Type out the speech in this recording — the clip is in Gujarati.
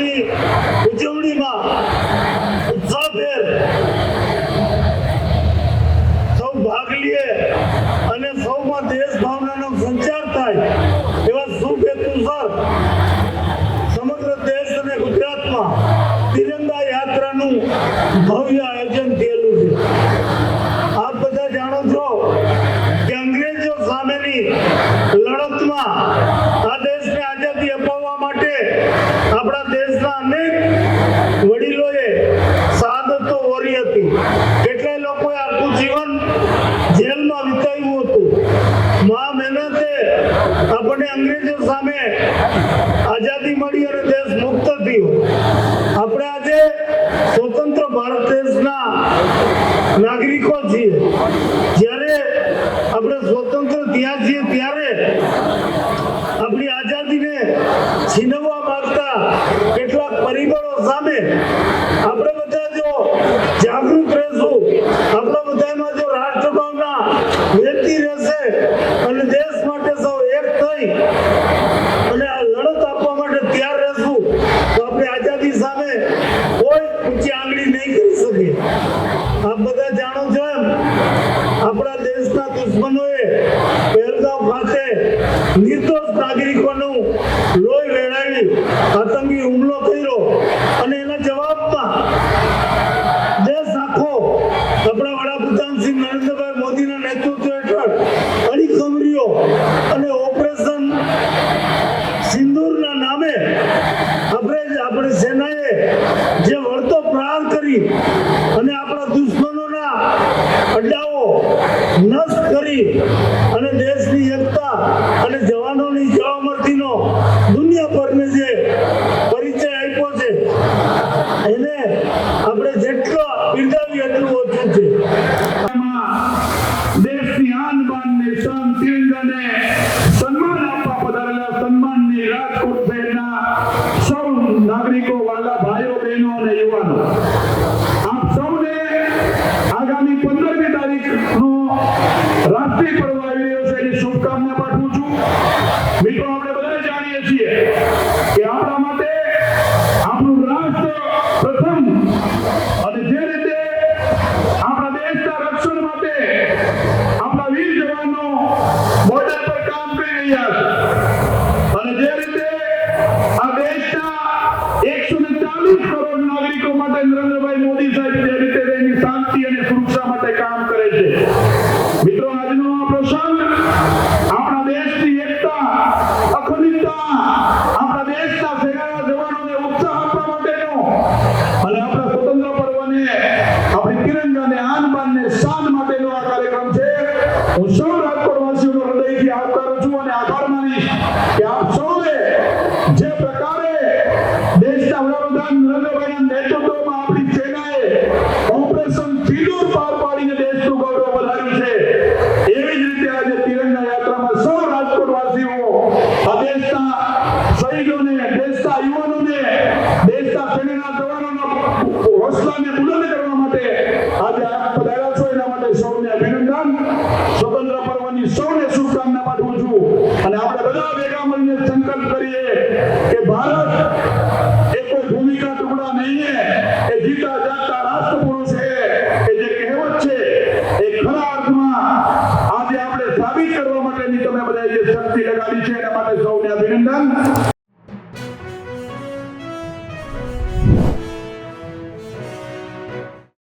પર્વની ઉજવણીમાં ઉત્સાહભેર સૌ ભાગ લે અને સૌમાં દેશ ભાવનાનો સંચાર થાય એવા શુભ હેતુસર સમગ્ર દેશ અને ગુજરાતમાં તિરંગા યાત્રાનું ભવ્ય આયોજન થયેલું છે. આપ બધા જાણો છો કે અંગ્રેજો સામેની લડતમાં આ દેશને આઝાદી અપાવવા માટે આપણા દેશ દેશના અનેક વડીલોએ શહાદતો ઓરી હતી, કેટલાય લોકોએ આખું જીવન જેલમાં વિતાવ્યું હતું. મહા મહેનતે આપણને અંગ્રેજો સામે આઝાદી મળી અને દેશ મુક્ત થયો. આપણે આજે સ્વતંત્ર ભારત દેશના નાગરિકો છીએ. જ્યારે આપણે સ્વતંત્ર થયા છીએ, ત્યારે આપણી આઝાદીને છીનવવા માંગતા કેટલાક પરિબળો સામે આપણે બધા જો જાગૃત રહેશું આપણા બધામાં જો રાષ્ટ્રભાવના વહેતી રહેશે અને દેશ માટે સૌ એક થઈ અને આ લડત આપવા માટે તૈયાર રહેશું તો આપણે આઝાદી સામે કોઈ ઊંચી આંગળી નહીં કરી શકે આપ બધા જાણો છો એમ આપણા દેશના દુશ્મનોએ પહેલગામ ખાતે નિર્દોષ નાગરિકોનું લોહી વેળાવી આતંકી હુમલો કર્યો. અને એના જવાબમાં દેશ આપણા વડાપ્રધાન શ્રી નરેન્દ્રભાઈ મોદીના નેતૃત્વ હેઠળ અડીખમરીઓ અને ઓપરેશન સિંદૂરના નામે આપણે આપણી સેનાએ જે વળતો પ્રહાર કરી અને આપણા દુશ્મનોના અડ્ડાઓ નષ્ટ જવાનોની જવામર્દીનો દુનિયા પરને જે પરિચય આપ્યો છે, એને આપણે જેટલો બિરદાવી એટલું ઓછું છે. દેશની આન શાન છે હું સૌ એવી જ રીતે આજે તિરંગા યાત્રામાં સૌ રાજકોટવાસીઓ આ દેશના શહીદોને, દેશના યુવાનોને, દેશના સેનાના જવાનોનો હોસલાને બુલંદ કે ભારત એ કોઈ ભૂમિકા ટુકડા નહીં હે. એ જીતા જાગતા રાષ્ટ્રપુરુષ છે. એ જે કહેવત છે, એ ખરા અર્થમાં આજે આપણે સાબિત કરવા માટેની તમે બધાએ જે શક્તિ લગાડી છે, એના માટે સૌને અભિનંદન.